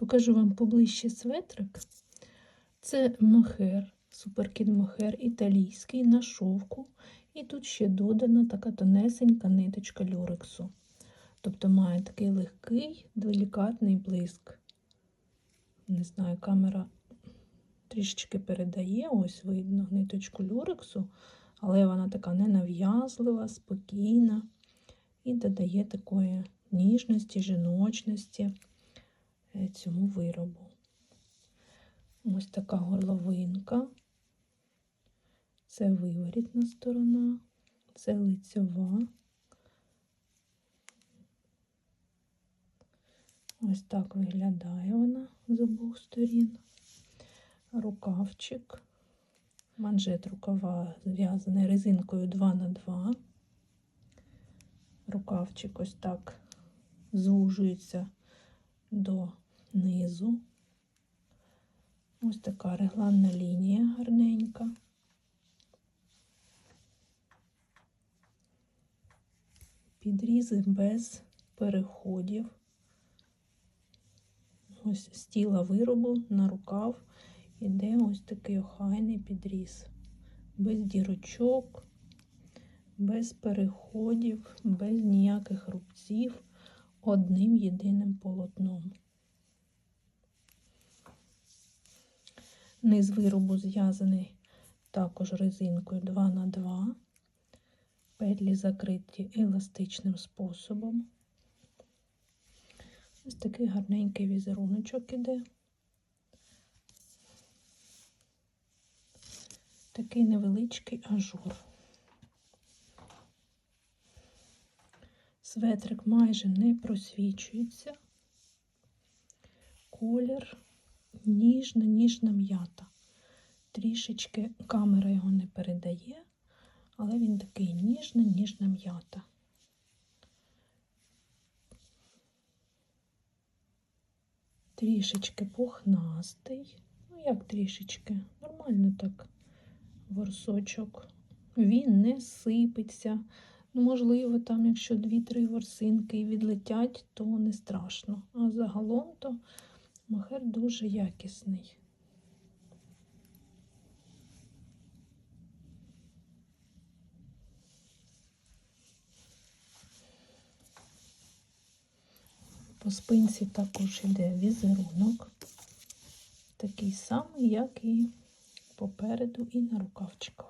Покажу вам поближче светрик. Це мохер, суперкіт мохер італійський на шовку. І тут ще додана така тонесенька ниточка люрексу. Тобто має такий легкий, делікатний блиск. Не знаю, камера трішечки передає, ось видно ниточку люрексу, але вона така ненав'язлива, спокійна і додає такої ніжності, жіночності цьому виробу. Ось така горловинка. Це виворітна сторона, це лицьова. Ось так виглядає вона з обох сторін. Рукавчик. Манжет рукава зв'язаний резинкою 2 на 2 Рукавчик ось так звужується до низу. Ось така регланна лінія гарненька. Підрізи без переходів. Ось з тіла виробу на рукав іде ось такий охайний підріз. Без дірочок, без переходів, без ніяких рубців, одним єдиним полотном. Низ виробу зв'язаний також резинкою 2 на 2 петлі закриті еластичним способом. Ось такий гарненький візеруночок іде. Такий невеличкий ажур. Светрик майже не просвічується. Колір ніжна, ніжна м'ята. Трішечки камера його не передає, але він такий ніжна, ніжна м'ята. Трішечки пухнастий. Ну, як трішечки? Нормально так ворсочок. Він не сипеться. Ну, можливо, там, якщо дві-три ворсинки відлетять, то не страшно. А загалом то махер дуже якісний. По спинці також йде візерунок, такий самий, як і попереду, і на рукавчиках.